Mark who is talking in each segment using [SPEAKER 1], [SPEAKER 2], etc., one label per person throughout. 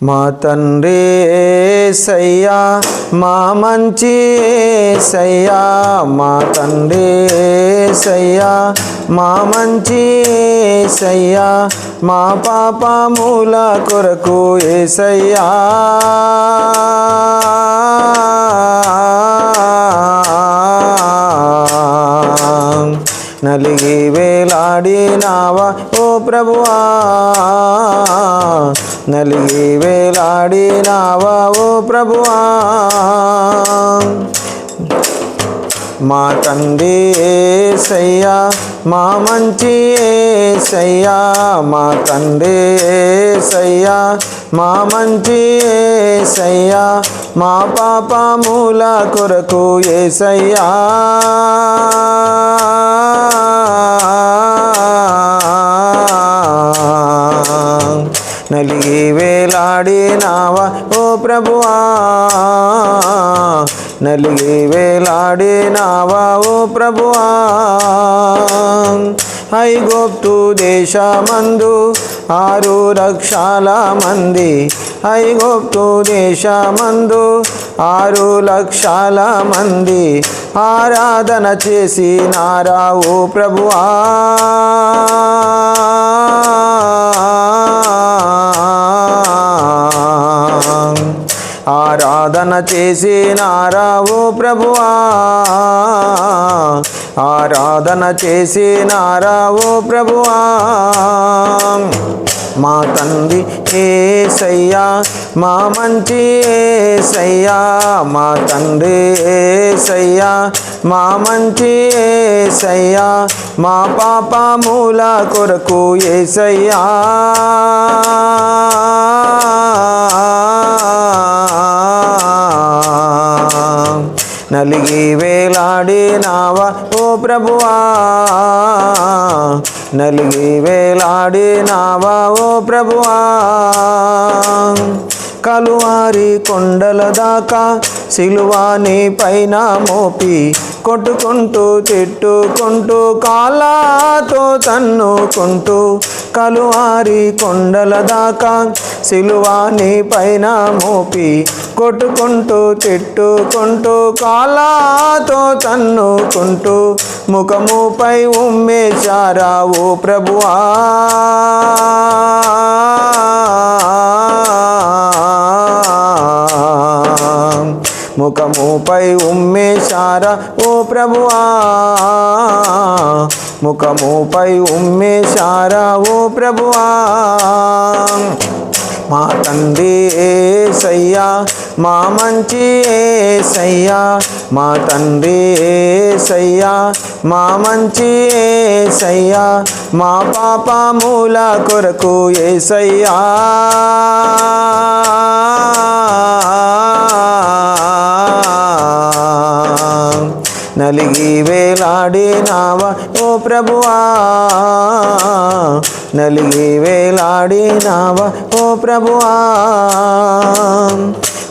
[SPEAKER 1] మా తండ్రి సయ్యా మా మంచి సయ్యా మా తండ్రి సయ్యా మా మంచి సయ్యా మా పాపముల కొరకు ఏసయ్యా. నలిగి వేలాడినావా? ఓ ప్రభువా నలిగి వేలాడినావా? ఓ ప్రభువా మా తండ్రి ఏసయ్యా మా మంచి ఏసయ్యా మా తండ్రి ఏసయ్యా మా మంచి ఏసయ్యా మా పాపముల కొరకు ఏసయ్యా. నలిగి వేలాడినావా? ఓ ప్రభువా నలిగి వేలాడినావా? ఓ ప్రభువా ఐగోప్తు దేశమందు ఆరు లక్షల మంది. ఐగోప్తు దేశమందు ఆరు లక్షల మంది. ఆరాధన చేసి నారా ప్రభువా. సాధన చేసి నారా ప్రభువా. ఆరాధన చేసి నారా ప్రభువా. మా తండ్రి ఏసయ్యా మా మంచి ఏసయ్యా మా తండ్రి ఏసయ్యా మా మంచి ఏసయ్యా మా పాపముల కొరకు ఏసయ్యా. నలిగి వేలాడినావా? ఓ ప్రభువా నలిగి వేలాడినావా? ఓ ప్రభువా కలువారి కొండల దాకా సిలువాని పైన మోపి కొట్టుకుంటూ తిట్టుకుంటూ కాలాతో తన్నుకుంటూ కలువారి కొండల దాకా సిలువాని పైన మోపి కొట్టుకుంటూ తిట్టుకుంటూ కాలాతో తన్నుకుంటూ ముఖముపై ఉమ్మేశారా ఓ ప్రభువా? ముఖముపై ఉమ్మేశారా ఓ ప్రభువా? ముఖముపై ఉమ్మేశారా ఓ ప్రభువా. మా తండ్రి ఏసయ్యా మా మంచి ఏసయ్యా. మా తండ్రి ఏసయ్యా మా మంచి ఏసయ్యా. మా పాపముల కొరకు ఏసయ్యా. నలిగి వేలాడినావా ఓ ప్రభువా. నలిగి వేలాడినావా ఓ ప్రభువా.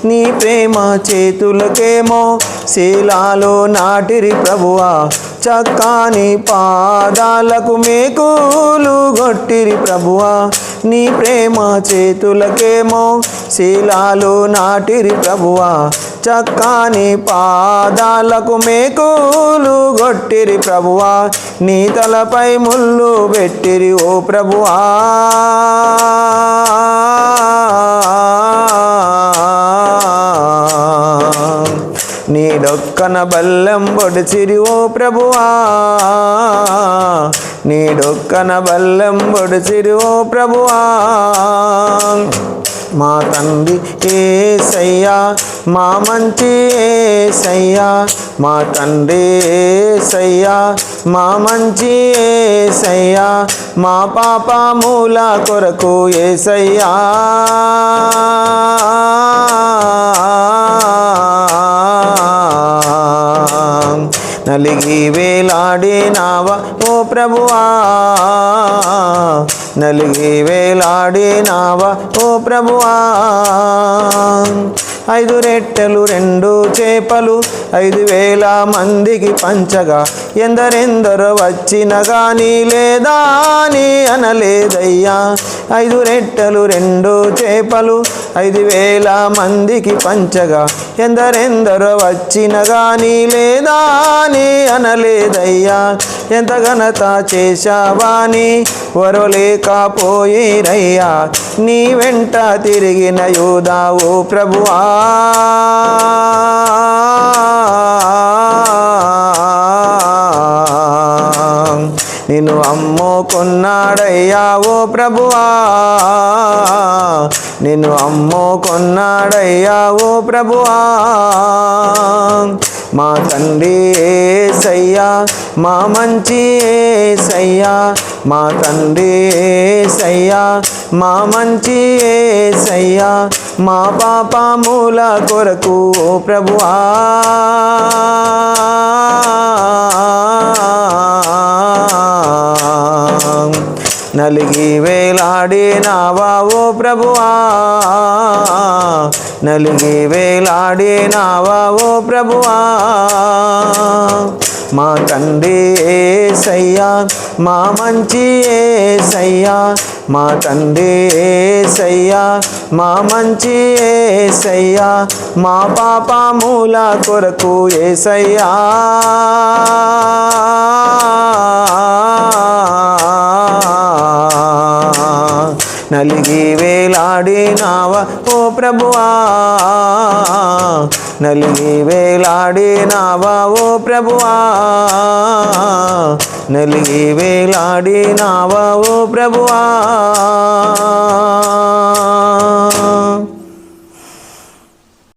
[SPEAKER 1] నీ ప్రేమ చేతులకేమో శీలాలో నాటిరి ప్రభువా. చక్కని పాదాలకు మేకులు గొట్టిరి ప్రభువా. నీ ప్రేమ చేతులకేమో శీలాలు నాటిరి ప్రభువా. చక్కాని పాదాలకు మేకులు గొట్టిరి ప్రభువా. నీ తలపై ముళ్ళు పెట్టిరి ఓ ప్రభువా. నీడొక్కన బల్లెం పొడిచిరి ఓ ప్రభువా. నీడొక్కన బల్లెం పొడిచిరి ఓ ప్రభువా. మా తండ్రి ఏసయ్యా మా మంచి ఏసయ్యా మా తండ్రి ఏసయ్యా మా మంచి ఏసయ్యా మా పాపముల కొరకు ఏసయ్యా. నలిగి వేలాడినావా ఓ ప్రభువా. నలిగి వేలాడినావా? ఓ ప్రభువా ఐదు రెట్టెలు రెండు చేపలు ఐదు వేల మందికి పంచగా. ఎందరెందరో వచ్చిన కానీ లేదా అని అనలేదయ్యా. ఐదు రెట్టెలు రెండు చేపలు ఐదు వేల మందికి పంచగా. ఎందరెందరో వచ్చిన కానీ లేదా అని అనలేదయ్యా. ఎంత ఘనత చేశావాని వరలేకపోయిరయ్యా నీ వెంట తిరిగిన యోదావు ప్రభువా. నిన్ను అమ్ముకున్నాడయ్యా ఓ ప్రభువా. నిన్ను అమ్ముకున్నాడయ్యా ఓ ప్రభువా. మా తండ్రి ఏసయ్యా మా మంచి ఏసయ్యా మా తండ్రి ఏసయ్యా మా మంచి ఏసయ్యా మా పాపముల కొరకు ప్రభువా. నలిగి వేలాడినావా ఓ ప్రభువా? నలిగి వేలాడినావా ఓ ప్రభువా? మా తండ్రి ఏసయ్యా మా మంచి ఏసయ్యా మా తండ్రి ఏసయ్యా మా మంచి ఏసయ్యా మా పాపముల కొరకు ఏసయ్యా. నలిగి వేలాడినావా ఓ ప్రభువా. నలిగి వేలాడినావా ఓ ప్రభువా. నలిగి వేలాడినావా ఓ ప్రభువా.